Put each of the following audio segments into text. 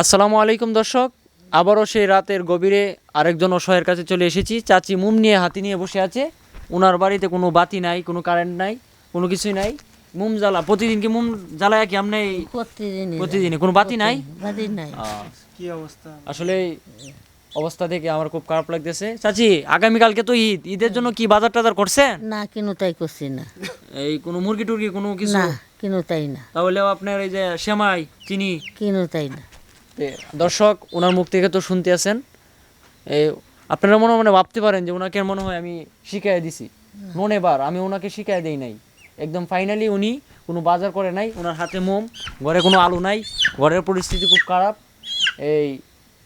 আসসালামু আলাইকুম দর্শক আবারও সেই রাতের গভীরে আরেকজন অসহায়ের কাছে চলে এসেছি। চাচি মুম নিয়ে হাতি নিয়ে বসে আছে। ওনার বাড়িতে কোনো বাতি নাই কোনো কারেন্ট নাই কোনো কিছুই নাই। মুম জ্বালা প্রতিদিন কি মুম জ্বালায় কি আপনি প্রতিদিনই কোনো বাতি নাই? কি অবস্থা? আসলে অবস্থা দেখে আমার খুব খারাপ লাগতেছে। চাচি আগামীকালকে তো ঈদ। ঈদের জন্য কি বাজার টাজার করছেন? না কিনু তাই করছি না। এই কোনো মুরগি টুরগি কোনো কিছু? না কিনু তাই না। তাহলে আপনার এই যে সেমাই চিনি? কিনু তাই না। দর্শক ওনার মুখ থেকে তো শুনতে আছেন। আপনারা মনে মনে ভাবতে পারেন যে ওনাকে মনে হয় আমি শিখাই দিছি। মনে বার, আমি ওনাকে শিখাই দেই নাই। একদম ফাইনালি উনি কোনো বাজার করে নাই ওনার হাতে মোম, ঘরে কোনো আলু নাই, ঘরের পরিস্থিতি খুব খারাপ। এই,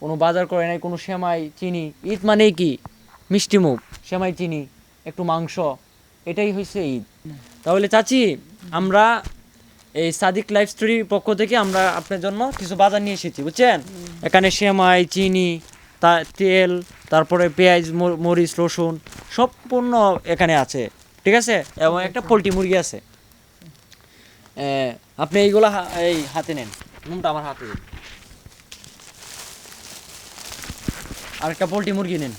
কোনো বাজার করে নাই, কোনো সেমাই, চিনি, ঈদ মানেই কি? মিষ্টি মুখ সেমাই, চিনি, একটু মাংস, এটাই হয়েছে ঈদ। তাহলে চাচি, আমরা এই সাদিক লাইফ স্টোরির পক্ষ থেকে আমরা আপনার জন্য কিছু বাজার নিয়ে এসেছি, বুঝছেন? এখানে সেমাই, চিনি, তা, তেল, তারপরে পেঁয়াজ মরিচ, রসুন, সম্পূর্ণ এখানে আছে, ঠিক আছে? এবং একটা পোলট্রি মুরগি আছে। আপনি এইগুলো এই হাতে নেন নুনটা আমার হাতে। আর একটা পোলট্রি মুরগি নেন।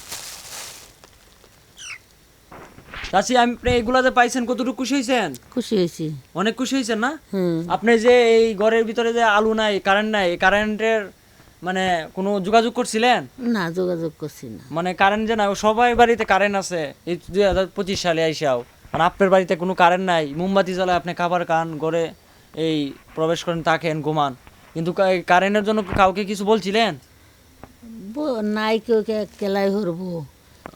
চাচি আপনি এইগুলা যে পাইছেন কতটুকু খুশি হয়েছেন খুশি হয়েছি। অনেক খুশি হয়েছেন না? আপনি যে এই ঘরের ভিতরে যে আলু নাই কারেন্ট নাই কারেন্টের মানে কোনো যোগাযোগ করছিলেন? না যোগাযোগ করছি না। মানে কারেন্ট যে নাই সবাই বাড়িতে কারেন্ট আছে। এই দুই হাজার পঁচিশ সালে আইসাও। আর আপনার বাড়িতে কোনো কারেন্ট নাই। মোমবাতি জ্বালায় আপনি খাবার খান ঘরে এই প্রবেশ করেন থাকেন ঘুমান। কিন্তু কারেন্টের জন্য কাউকে কিছু বলছিলেন? নাই কেউ কে কেলাই হরবো।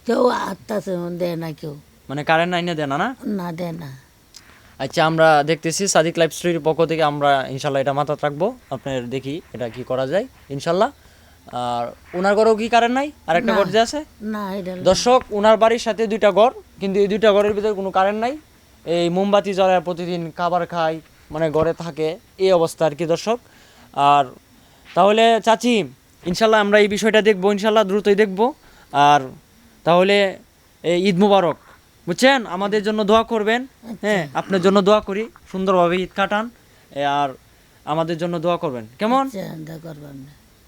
কেউ আত্মাছে দেয় না কেউ। মানে কারেন্ট নাই না দেন না? না দেয় না আচ্ছা আমরা দেখতেছি সাদিক লাইফ স্টোরির পক্ষ থেকে আমরা ইনশাল্লাহ এটা মাথা রাখব। আপনার দেখি এটা কি করা যায় ইনশাল্লাহ। আর ওনার ঘরেও কি কারেন্ট নাই? আরেকটা ঘর যে আছে? না দর্শক ওনার বাড়ির সাথে দুইটা ঘর কিন্তু এই দুইটা ঘরের ভিতরে কোনো কারেন্ট নাই। এই মোমবাতি জ্বালায় প্রতিদিন খাবার খায় মানে ঘরে থাকে এই অবস্থা আর কি দর্শক। আর তাহলে চাচি ইনশাল্লাহ আমরা এই বিষয়টা দেখব ইনশাল্লাহ দ্রুতই দেখব। আর তাহলে এই ঈদ মুবারক। বুঝছেন? আমাদের জন্য দোয়া করবেন। হ্যাঁ আপনার জন্য দোয়া করি। সুন্দরভাবে ঈদ কাটান। আর আমাদের জন্য দোয়া করবেন। কেমন? দোয়া করবার না